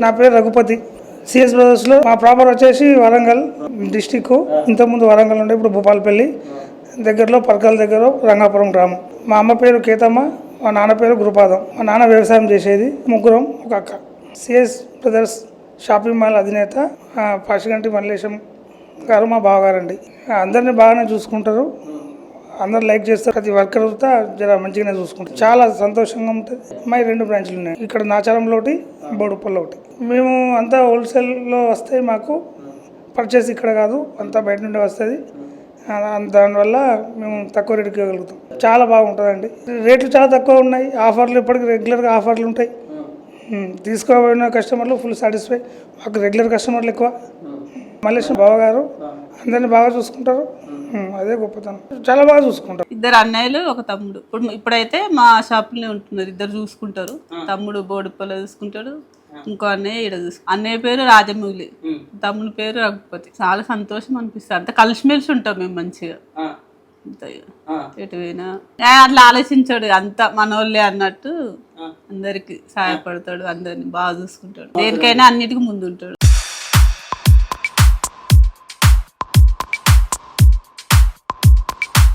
నా పేరు రఘుపతి. సిఎస్ బ్రదర్స్లో మా ప్రాపర్ వచ్చేసి వరంగల్ డిస్టిక్. ఇంతకుముందు వరంగల్ ఉండే ఇప్పుడు భూపాలపల్లి. దగ్గరలో పర్కల్ దగ్గర రంగాపురం గ్రామం. మా అమ్మ పేరు కేతమ్మ మా నాన్న పేరు గురుపాదం. మా నాన్న వ్యవసాయం చేసేది ముగ్గురం ఒక అక్క. సిఎస్ బ్రదర్స్ షాపింగ్ మాల్ అధినేత ఆ, మల్లేశం గారు మా బావగారండి. అందరినీ బాగానే చూసుకుంటారు. అందరు లైక్ చేస్తారు. ప్రతి వర్కర్ జర మంచిగానే చూసుకుంటారు. చాలా సంతోషంగా ఉంటుంది. మా రెండు బ్రాంచ్లు ఉన్నాయి. ఇక్కడ నాచారంలోటి బోడుపల్లో ఒకటి మేము అంతా హోల్సేల్లో వస్తాయి మాకు పర్చేస్ ఇక్కడ కాదు అంతా బయట నుండి వస్తుంది. దానివల్ల మేము తక్కువ రేటుకి ఇవ్వగలుగుతాం. చాలా బాగుంటుందండి. రేట్లు చాలా తక్కువ ఉన్నాయి. ఆఫర్లు ఇప్పటికి రెగ్యులర్గా ఆఫర్లు ఉంటాయి. తీసుకోబడిన కస్టమర్లు ఫుల్ సాటిస్ఫై. మాకు రెగ్యులర్ కస్టమర్లు ఎక్కువ. మల్లేశ్వర బావ గారు అందరిని బాగా చూసుకుంటారు. అదే గొప్పతనం. చాలా బాగా చూసుకుంటారు. ఇద్దరు అన్నయ్యలు ఒక తమ్ముడు. ఇప్పుడు ఇప్పుడైతే మా షాపులోనే ఉంటున్నారు. ఇద్దరు చూసుకుంటారు. తమ్ముడు బోడుప్పలో చూసుకుంటాడు. ఇంకో అన్నయ్య ఈడ చూసుకుంటాడు అన్నయ్య పేరు రాజమౌళి. తమ్ముడి పేరు రఘుపతి. చాలా సంతోషం అనిపిస్తుంది. అంత కలిసిమెలిసి ఉంటాం మేము మంచిగా. అంత ఎటు పోయినా. ఏ, అట్లా ఆలోచించాడు. అంత మనోళ్ళే అన్నట్టు అందరికి సహాయపడతాడు. అందరిని బాగా చూసుకుంటాడు. దేనికైనా అన్నిటికీ ముందు ఉంటాడు